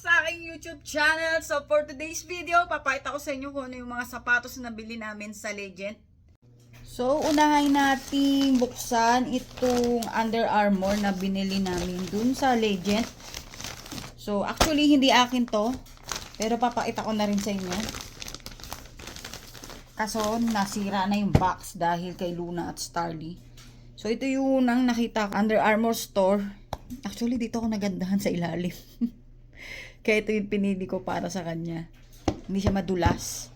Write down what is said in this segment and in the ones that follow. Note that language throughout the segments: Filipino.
sa aking YouTube channel. So for today's video, papakita ko sa inyo kung ano yung mga sapatos na nabili namin sa Legend. So, unahin natin buksan itong Under Armour na binili namin dun sa Legend. So, actually, hindi akin to. Pero papakita ko na rin sa inyo. Kaso, nasira na yung box dahil kay Luna at Starly. So, ito yung unang nakita ko. Under Armour store. Actually, dito ako nagandahan sa ilalim. Kaya ito yung pinili ko para sa kanya. Hindi siya madulas.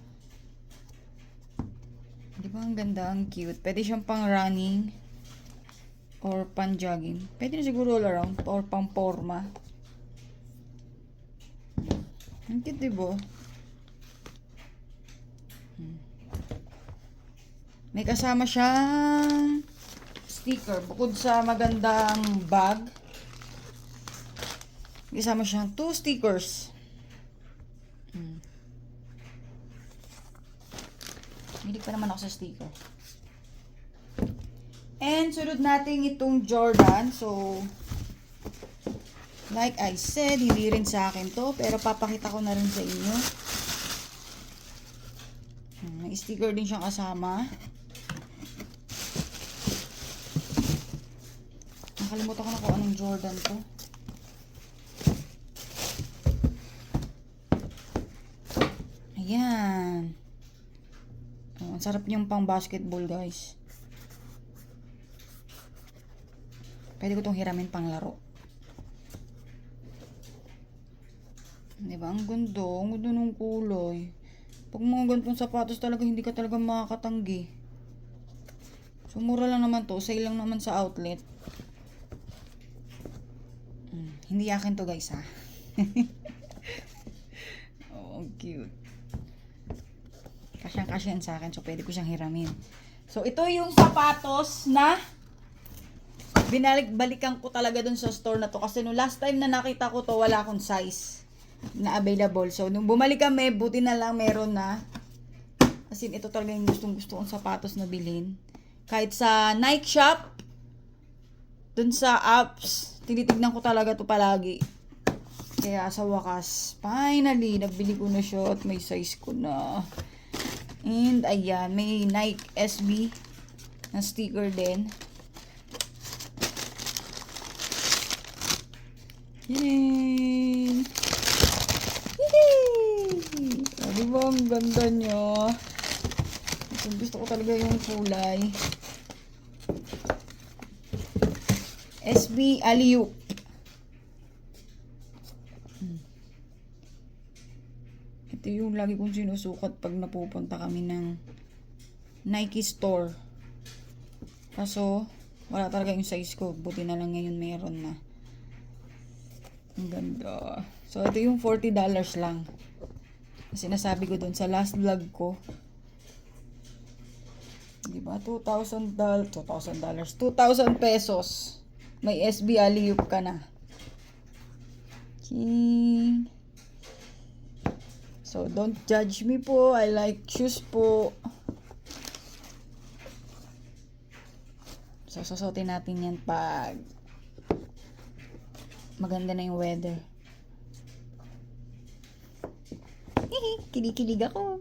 Di ba ang ganda, ang cute. Pwede siyang pang running or pang jogging. Pwede na siguro all around or pang forma. Ang cute, di ba? Hmm. May kasama siyang sticker. Bukod sa magandang bag, may kasama siyang two stickers. Hmm. Hilig pa naman ako sa sticker. And sunod natin itong Jordan. So, like I said, hindi rin sa akin to. Pero papakita ko na rin sa inyo. Hmm, May sticker din siyang kasama. Nakalimutan ko na kung anong Jordan to. Ayan. Oh, ang sarap niyang pang basketball, guys. Pwede ko itong hiramin pang laro. Di ba? Ang ganda. Ang ganda ng kulay. Pag mga ganitong sapatos talaga, hindi ka talaga makakatanggi. So, mura lang naman to. Sale lang naman sa outlet. Hmm, hindi akin to, guys, ha? oh, cute. Kasyang-kasyan sa akin. So, pwede ko siyang hiramin. So, ito yung sapatos na binalik-balikan ko talaga dun sa store na to. Kasi nung last time na nakita ko to, wala akong size na available. So, nung bumalik kami, buti na lang meron na. As in, ito talaga yung gustong gusto kong sapatos na bilhin. Kahit sa Nike shop, dun sa apps, tinitignan ko talaga to palagi. Kaya sa wakas, finally, nabili ko na siya at may size ko na. And ayan, may Nike SB na sticker din. Yay! Yay! Ah, di ba ang ganda niya? Gusto, gusto ko talaga yung kulay. SB Aliuk. Hmm. Ito yung lagi kong sinusukat pag napupunta kami ng Nike store. Kaso, wala talaga yung size ko. Buti na lang ngayon meron na. Ang ganda. So, ito yung $40 lang. Kasi nasabi ko doon sa last vlog ko. Di ba? $2,000 $2,000 2,000 pesos. May SB Aliyup ka na. King. So, don't judge me po. I like shoes po. So, susutin natin yan pag maganda na yung weather. Kinikilig ako.